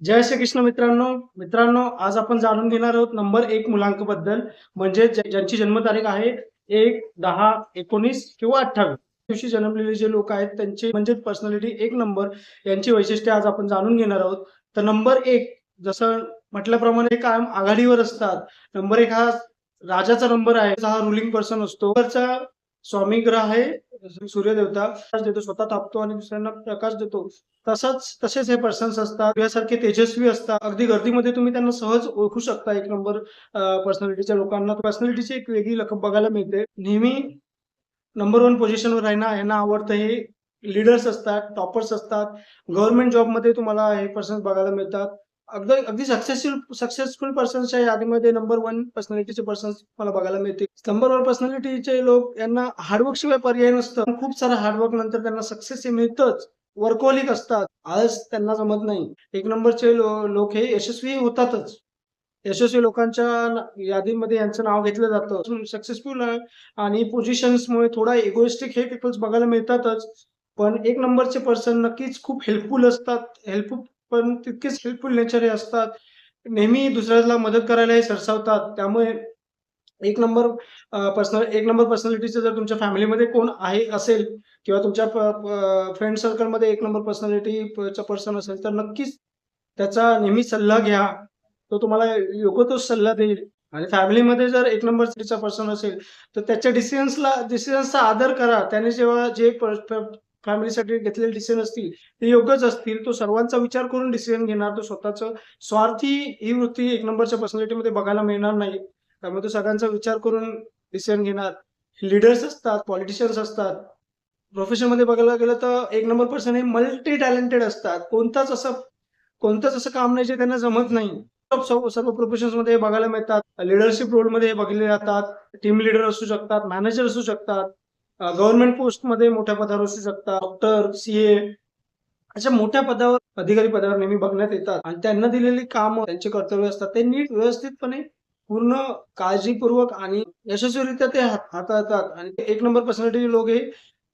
जय श्री कृष्ण मित्रांनो. मित्रांनो आज आपण जाणून घेणार आहोत नंबर एक मुलांकबद्दल म्हणजे ज्यांची जन्मतारीख आहे एक दहा एकोणीस किंवा अठ्ठावीस. दिवशी जन्मलेले जे लोक आहेत त्यांची म्हणजे पर्सनॅलिटी एक नंबर यांची वैशिष्ट्ये आज आपण जाणून घेणार आहोत. तर नंबर एक जसं म्हटल्याप्रमाणे कायम आघाडीवर असतात. नंबर एक हा राजाचा नंबर आहे. हा रुलिंग पर्सन असतो. स्वामीग्रह स्वामी ग्रह आहे सूर्यदेवता प्रकाश देतो स्वतः तापतो आणि दुसऱ्यांना प्रकाश देतो. तसंच तसेच हे पर्सन्स असतात यासारखे तेजस्वी असतात. अगदी गर्दीमध्ये तुम्ही त्यांना सहज ओळखू शकता. एक नंबर पर्सनॅलिटीच्या लोकांना. पर्सनॅलिटीची एक वेगळी लकब बघायला मिळते. नेहमी नंबर वन पोझिशनवर राहणं यांना आवडतं हे लीडर्स असतात टॉपर्स असतात. गव्हर्नमेंट जॉबमध्ये तुम्हाला हे पर्सन बघायला मिळतात. अगदी अगदी सक्सेसफुल सक्सेसफुल पर्सन्सच्या यादीमध्ये नंबर वन पर्सनॅलिटीचे पर्सन्स मला बघायला मिळते नंबर वन पर्सनॅलिटीचे लोक यांना हार्डवर्क शिवाय पर्याय नसतं. खूप सारा हार्डवर्क नंतर त्यांना सक्सेस हे मिळतंच. वर्कोलिक असतात. आळस त्यांना जमत नाही. एक नंबरचे लो- लोक हे यशस्वी होतातच. यशस्वी लोकांच्या यादीमध्ये यांचं नाव घेतलं जातं. सक्सेसफुल आणि पोझिशन्समुळे थोडा इगोइस्टिक हे पीपल्स बघायला मिळतातच. पण एक नंबरचे पर्सन नक्कीच खूप हेल्पफुल असतात. हेल्पफुल पण तितकेच हेल्पफुल नेचर हे असतात. नेहमी दुसऱ्याला मदत करायला हे सरसावतात. त्यामुळे एक नंबर पर्सनल एक नंबर पर्सनॅलिटीचं जर तुमच्या फॅमिलीमध्ये कोण आहे असेल किंवा तुमच्या फ्रेंड सर्कलमध्ये एक नंबर पर्सनॅलिटीचा पर्सन असेल तर नक्कीच त्याचा नेहमी सल्ला घ्या. तो तुम्हाला योग्य तो सल्ला देईल. आणि फॅमिलीमध्ये जर एक नंबरचा पर्सन असेल तर त्याच्या डिसिजन्सला डिसिजन्सचा आदर करा. त्याने जेव्हा जे फॅमिलीसाठी घेतलेले डिसिजन असतील ते योग्यच असतील तो सर्वांचा विचार करून डिसिजन घेणार तो स्वतःच स्वार्थी ही वृत्ती एक नंबरच्या पर्सनॅलिटीमध्ये बघायला मिळणार नाही. त्यामुळे तो सगळ्यांचा विचार करून डिसिजन घेणार. लिडर्स असतात पॉलिटिशियन्स असतात. प्रोफेशनमध्ये बघायला गेलं तर एक नंबर पर्सन हे मल्टी टॅलेंटेड असतात. कोणताच असं कोणतंच असं काम नाही जे त्यांना जमत नाही. सर्व- प्रोफेशन्समध्ये बघायला मिळतात. लिडरशिप रोलमध्ये बघितले जातात. टीम लिडर असू शकतात मॅनेजर असू शकतात. गव्हर्नमेंट पोस्टमध्ये मोठ्या पदावर असू शकतात. डॉक्टर सीए अशा मोठ्या पदावर अधिकारी पदावर नेहमी बघण्यात येतात. आणि त्यांना दिलेली काम त्यांचे कर्तव्य असतात ते नीट व्यवस्थितपणे पूर्ण काळजीपूर्वक आणि यशस्वीरित्या ते हाताळतात. आणि ते एक नंबर पर्सनॅलिटी लोक हे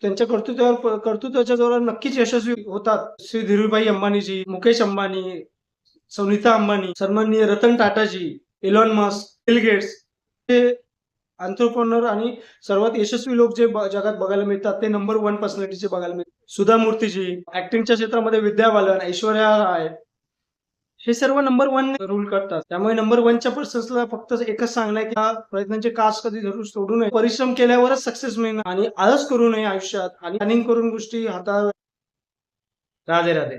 त्यांच्या कर्तृत्वावर कर्तृत्वाच्या जोरावर नक्कीच यशस्वी होतात. श्री धीरूभाई अंबानीजी मुकेश अंबानी सुनीता अंबानी सन्माननीय रतन टाटाजी एलॉन मस्क बिल गेट्स हे अँथ्रोप्रनर आणि सर्वात यशस्वी लोक जे जगात बघायला मिळतात ते नंबर वन पर्सनॅलिटीचे बघायला मिळतात. सुधा मूर्तीजी ऍक्टिंगच्या क्षेत्रामध्ये विद्या बालन ऐश्वर्या राय हे सर्व नंबर वन रूल करतात. त्यामुळे नंबर वनच्या पर्सन्सला फक्त एकच सांगणं आहे की प्रयत्नांचे कास कधी धरून सोडू नये. परिश्रम केल्यावरच सक्सेस मिळणार आणि आळस करू नये आयुष्यात. आणि रनिंग करून गोष्टी हाताळाव्या राधे राधे.